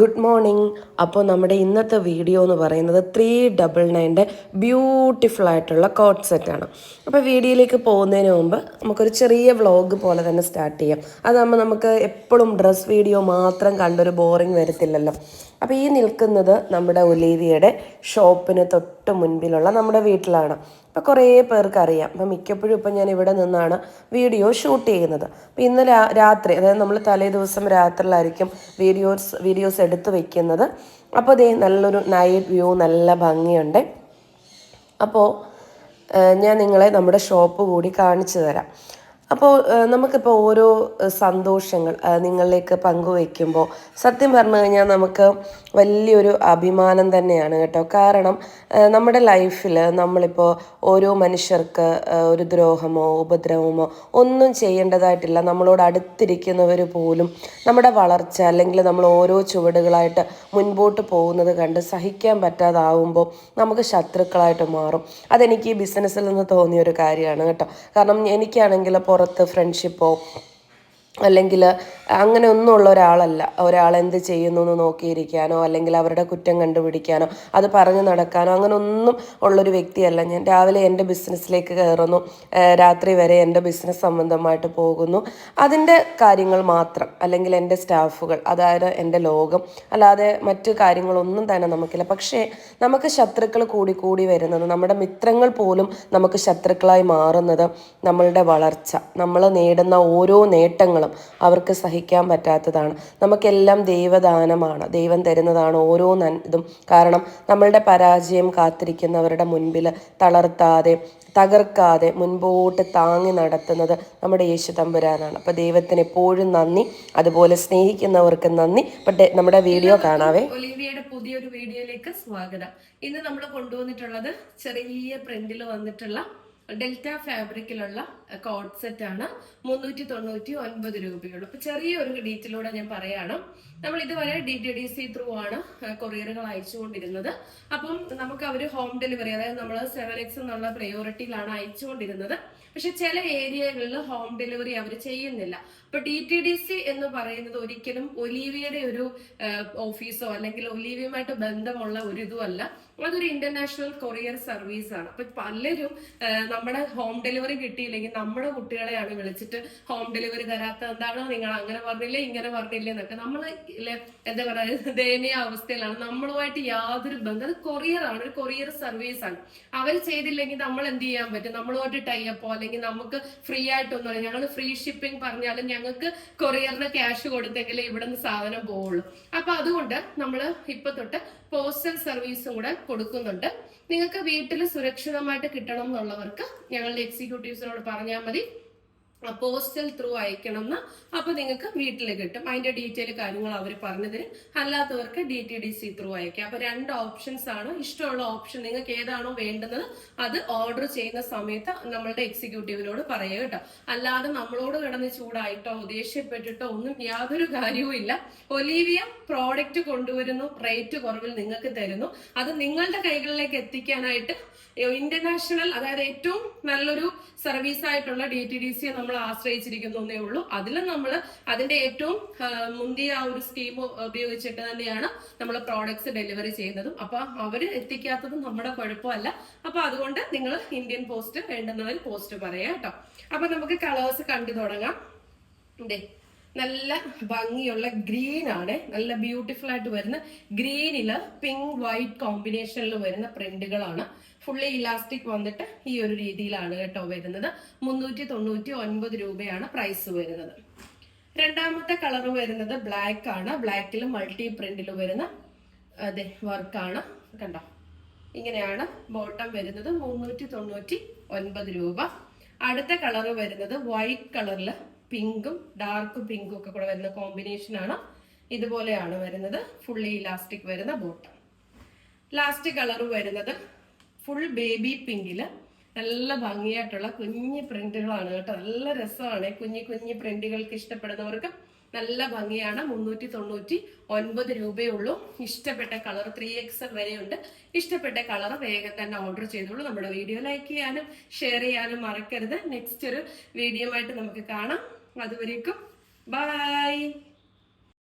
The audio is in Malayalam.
Good morning. അപ്പോൾ നമ്മുടെ ഇന്നത്തെ വീഡിയോ എന്ന് പറയുന്നത് ത്രീ ഡബിൾ നയന്റെ ബ്യൂട്ടിഫുൾ ആയിട്ടുള്ള കോട്ട് സെറ്റാണ് അപ്പോൾ വീഡിയോയിലേക്ക് പോകുന്നതിന് മുമ്പ് നമുക്കൊരു ചെറിയ വ്ളോഗ് പോലെ തന്നെ സ്റ്റാർട്ട് ചെയ്യാം. അതാകുമ്പോൾ നമുക്ക് എപ്പോഴും ഡ്രസ് വീഡിയോ മാത്രം കണ്ടൊരു ബോറിങ് വരത്തില്ലല്ലോ. അപ്പോൾ ഈ നിൽക്കുന്നത് നമ്മുടെ ഒലീവിയുടെ ഷോപ്പിന് തൊട്ട് മുൻപിലുള്ള നമ്മുടെ വീട്ടിലാണ്. ഇപ്പോൾ കുറേ പേർക്ക് അറിയാം. അപ്പം മിക്കപ്പോഴും ഇപ്പം ഞാൻ ഇവിടെ നിന്നാണ് വീഡിയോ ഷൂട്ട് ചെയ്യുന്നത്. അപ്പോൾ ഇന്ന് രാത്രി അതായത് നമ്മൾ തലേ ദിവസം രാത്രിയിലായിരിക്കും വീഡിയോസ് വീഡിയോസ് എടുത്ത് വെക്കുന്നത്. അപ്പോൾ അതേ നല്ലൊരു നൈറ്റ് വ്യൂ നല്ല ഭംഗിയുണ്ട്. അപ്പോൾ ഞാൻ നിങ്ങളെ നമ്മുടെ ഷോപ്പ് കൂടി കാണിച്ചു തരാം. അപ്പോൾ നമുക്കിപ്പോൾ ഓരോ സന്തോഷങ്ങൾ നിങ്ങളിലേക്ക് പങ്കുവയ്ക്കുമ്പോൾ സത്യം പറഞ്ഞു കഴിഞ്ഞാൽ നമുക്ക് വലിയൊരു അഭിമാനം തന്നെയാണ് കേട്ടോ. കാരണം നമ്മുടെ ലൈഫിൽ നമ്മളിപ്പോൾ ഓരോ മനുഷ്യർക്ക് ഒരു ദ്രോഹമോ ഉപദ്രവമോ ഒന്നും ചെയ്യേണ്ടതായിട്ടില്ല. നമ്മളോട് അടുത്തിരിക്കുന്നവർ പോലും നമ്മുടെ വളർച്ച അല്ലെങ്കിൽ നമ്മൾ ഓരോ ചുവടുകളായിട്ട് മുൻപോട്ട് പോകുന്നത് കണ്ട് സഹിക്കാൻ പറ്റാതാവുമ്പോൾ നമുക്ക് ശത്രുക്കളായിട്ട് മാറും. അതെനിക്ക് ബിസിനസ്സിൽ നിന്ന് തോന്നിയ ഒരു കാര്യമാണ് കേട്ടോ. കാരണം എനിക്കാണെങ്കിൽ പുറത്ത് ഫ്രണ്ട്ഷിപ്പോ അല്ലെങ്കിൽ അങ്ങനെ ഒന്നും ഉള്ള ഒരാളല്ല. ഒരാൾ എന്ത് ചെയ്യുന്നു എന്ന് നോക്കിയിരിക്കാനോ അല്ലെങ്കിൽ അവരുടെ കുറ്റം കണ്ടുപിടിക്കാനോ അത് പറഞ്ഞു നടക്കാനോ അങ്ങനെ ഒന്നും ഉള്ളൊരു വ്യക്തിയല്ല. ഞാൻ രാവിലെ എന്റെ ബിസിനസ്സിലേക്ക് കയറുന്നു. രാത്രി വരെ എന്റെ ബിസിനസ് സംബന്ധമായിട്ട് പോകുന്നു. അതിന്റെ കാര്യങ്ങൾ മാത്രം അല്ലെങ്കിൽ എന്റെ സ്റ്റാഫുകൾ അതായത് എന്റെ ലോകം അല്ലാതെ മറ്റു കാര്യങ്ങളൊന്നും തന്നെ നമുക്കില്ല. പക്ഷേ നമുക്ക് ശത്രുക്കൾ കൂടി കൂടി വരുന്നത് നമ്മുടെ മിത്രങ്ങൾ പോലും നമുക്ക് ശത്രുക്കളായി മാറുന്നത് നമ്മളുടെ വളർച്ച. നമ്മൾ നേടുന്ന ഓരോ നേട്ടങ്ങളും അവർക്ക് സഹിക്കാൻ പറ്റാത്തതാണ്. നമുക്കെല്ലാം ദൈവദാനമാണ്. ദൈവം തരുന്നതാണ് ഓരോ ഇതും. കാരണം നമ്മളുടെ പരാജയം കാത്തിരിക്കുന്നവരുടെ മുൻപിൽ തളർത്താതെ തകർക്കാതെ മുൻപോട്ട് താങ്ങി നടത്തുന്നത് നമ്മുടെ യേശു തമ്പുരാനാണ്. അപ്പോൾ ദൈവത്തിന് എപ്പോഴും നന്ദി. അതുപോലെ സ്നേഹിക്കുന്നവർക്ക് നന്ദി. പട്ടെ നമ്മുടെ വീഡിയോ കാണാവേ. ഒലിവിയയുടെ പുതിയൊരു വീഡിയോയിലേക്ക് സ്വാഗതം. ഇന്ന് നമ്മൾ കൊണ്ടുവന്നിട്ടുള്ളത് ചെറിയ പ്രിന്റിൽ വന്നിട്ടുള്ള ഡെൽറ്റ ഫാബ്രിക്കിലുള്ള കോട്ട് സെറ്റ് ആണ്. മുന്നൂറ്റി തൊണ്ണൂറ്റി ഒൻപത് രൂപയുള്ളൂ. അപ്പൊ ചെറിയൊരു ഡീറ്റെയിലൂടെ ഞാൻ പറയാണ്. നമ്മൾ ഇതുവരെ D T D C through ആണ് കൊറിയറുകൾ അയച്ചുകൊണ്ടിരുന്നത്. അപ്പം നമുക്ക് അവർ ഹോം ഡെലിവറി അതായത് നമ്മൾ സെവൻ എക്സ് എന്നുള്ള പ്രയോറിറ്റിയിലാണ് അയച്ചുകൊണ്ടിരുന്നത്. പക്ഷെ ചില ഏരിയകളിൽ ഹോം ഡെലിവറി അവർ ചെയ്യുന്നില്ല. അപ്പൊ ഡി ടി ഡി സി എന്ന് പറയുന്നത് ഒരിക്കലും ഒലീവിയയുടെ ഒരു ഓഫീസോ അല്ലെങ്കിൽ ഒലീവിയുമായിട്ട് ബന്ധമുള്ള ഒരു ഇതുമല്ല അതൊരു ഇന്റർനാഷണൽ കൊറിയർ സർവീസ് ആണ്. അപ്പൊ പലരും നമ്മുടെ ഹോം ഡെലിവറി കിട്ടിയില്ലെങ്കിൽ നമ്മുടെ കുട്ടികളെയാണ് വിളിച്ചിട്ട് ഹോം ഡെലിവറി തരാത്ത എന്താണോ നിങ്ങൾ അങ്ങനെ പറഞ്ഞില്ലേ ഇങ്ങനെ പറഞ്ഞില്ലേ എന്നൊക്കെ. നമ്മൾ എന്താ പറയുക ദയനീയ അവസ്ഥയിലാണ്. നമ്മളുമായിട്ട് യാതൊരു ബന്ധം അത് കൊറിയർ ഒരു കൊറിയർ സർവീസ് ആണ്. അവർ ചെയ്തില്ലെങ്കിൽ നമ്മൾ എന്ത് ചെയ്യാൻ പറ്റും? നമ്മളുമായിട്ട് ടൈപ്പോ അല്ലെങ്കിൽ നമുക്ക് ഫ്രീ ആയിട്ടൊന്നും ഞങ്ങൾ ഫ്രീ ഷിപ്പിംഗ് പറഞ്ഞാലും ഞങ്ങൾക്ക് കൊറിയറിന് ക്യാഷ് കൊടുത്തെങ്കിലേ ഇവിടെ നിന്ന് സാധനം പോവുള്ളൂ. അപ്പൊ അതുകൊണ്ട് നമ്മൾ ഇപ്പൊ തൊട്ട് പോസ്റ്റൽ സർവീസും കൂടെ കൊടുക്കുന്നുണ്ട്. നിങ്ങൾക്ക് വീട്ടിൽ സുരക്ഷിതമായിട്ട് കിട്ടണം എന്നുള്ളവർക്ക് ഞങ്ങളുടെ എക്സിക്യൂട്ടീവ്സിനോട് പറഞ്ഞാൽ മതി. പോസ്റ്റൽ ത്രൂ അയക്കണം എന്ന് അപ്പൊ നിങ്ങൾക്ക് വീട്ടിൽ കിട്ടും. അതിന്റെ ഡീറ്റെയിൽ കാര്യങ്ങൾ അവർ പറഞ്ഞു തരും. അല്ലാത്തവർക്ക് D T D C through അയക്കാം. അപ്പോൾ രണ്ട് ഓപ്ഷൻസ് ആണ്. ഇഷ്ടമുള്ള ഓപ്ഷൻ നിങ്ങൾക്ക് ഏതാണോ വേണ്ടുന്നത് അത് ഓർഡർ ചെയ്യുന്ന സമയത്ത് നമ്മളുടെ എക്സിക്യൂട്ടീവിനോട് പറയുക കേട്ടോ. അല്ലാതെ നമ്മളോട് കിടന്ന് ചൂടായിട്ടോ ദേഷ്യപ്പെട്ടിട്ടോ ഒന്നും യാതൊരു കാര്യവും ഇല്ല. ഒലീവിയ പ്രോഡക്റ്റ് കൊണ്ടുവരുന്നു റേറ്റ് കുറവിൽ നിങ്ങൾക്ക് തരുന്നു. അത് നിങ്ങളുടെ കൈകളിലേക്ക് എത്തിക്കാനായിട്ട് ഇന്റർനാഷണൽ അതായത് ഏറ്റവും നല്ലൊരു സർവീസ് ആയിട്ടുള്ള ഡി ടി ഡി സി നമ്മൾ ആശ്രയിച്ചിരിക്കുന്നേ ഉള്ളൂ. അതിലും നമ്മൾ അതിന്റെ ഏറ്റവും മുന്തിയ ആ ഒരു സ്കീം ഉപയോഗിച്ചിട്ട് തന്നെയാണ് നമ്മൾ പ്രോഡക്ട്സ് ഡെലിവറി ചെയ്യുന്നതും. അപ്പൊ അവർ എത്തിക്കാത്തതും നമ്മുടെ കുഴപ്പമല്ല. അപ്പൊ അതുകൊണ്ട് നിങ്ങൾ ഇന്ത്യൻ പോസ്റ്റ് വേണ്ടുന്നവർ പോസ്റ്റ് പറയാം കേട്ടോ. അപ്പൊ നമുക്ക് കളേഴ്സ് കണ്ടു തുടങ്ങാം. നല്ല ഭംഗിയുള്ള ഗ്രീൻ ആണ്. നല്ല ബ്യൂട്ടിഫുൾ ആയിട്ട് വരുന്ന ഗ്രീനിൽ പിങ്ക് വൈറ്റ് കോമ്പിനേഷനിൽ വരുന്ന പ്രിന്റുകളാണ് ഫുള്ളി ഇലാസ്റ്റിക് വന്നിട്ട് ഈ ഒരു രീതിയിലാണ് കേട്ടോ വരുന്നത്. മുന്നൂറ്റി തൊണ്ണൂറ്റി ഒൻപത് രൂപയാണ് പ്രൈസ് വരുന്നത്. രണ്ടാമത്തെ കളർ വരുന്നത് ബ്ലാക്ക് ആണ്. ബ്ലാക്കിൽ മൾട്ടി പ്രിന്റിൽ വരുന്ന അതെ വർക്കാണ് കണ്ടോ? ഇങ്ങനെയാണ് ബോട്ടം വരുന്നത്. മുന്നൂറ്റി തൊണ്ണൂറ്റി ഒൻപത് രൂപ. അടുത്ത കളർ വരുന്നത് വൈറ്റ് കളറിൽ പിങ്കും ഡാർക്ക് പിങ്കും ഒക്കെ കൂടെ വരുന്ന കോമ്പിനേഷൻ ആണ്. ഇതുപോലെയാണ് വരുന്നത്. ഫുള്ളി ഇലാസ്റ്റിക് വരുന്ന ബോട്ടം ലാസ്റ്റ് കളർ വരുന്നത് ഫുൾ ബേബി പിങ്കിൽ നല്ല ഭംഗിയായിട്ടുള്ള കുഞ്ഞു പ്രിന്റുകളാണ് കേട്ടോ. നല്ല രസമാണ്. കുഞ്ഞു കുഞ്ഞു പ്രിന്റുകൾക്ക് ഇഷ്ടപ്പെടുന്നവർക്ക് നല്ല ഭംഗിയാണ്. മുന്നൂറ്റി തൊണ്ണൂറ്റി ഒൻപത് രൂപയുള്ളൂ ഇഷ്ടപ്പെട്ട കളർ ത്രീ എക്സ് വരെയുണ്ട്. ഇഷ്ടപ്പെട്ട കളർ വേഗം തന്നെ ഓർഡർ ചെയ്തോളൂ. നമ്മുടെ വീഡിയോ ലൈക്ക് ചെയ്യാനും ഷെയർ ചെയ്യാനും മറക്കരുത്. നെക്സ്റ്റ് ഒരു വീഡിയോ ആയിട്ട് നമുക്ക് കാണാം. അതുവരേക്കും. ബൈ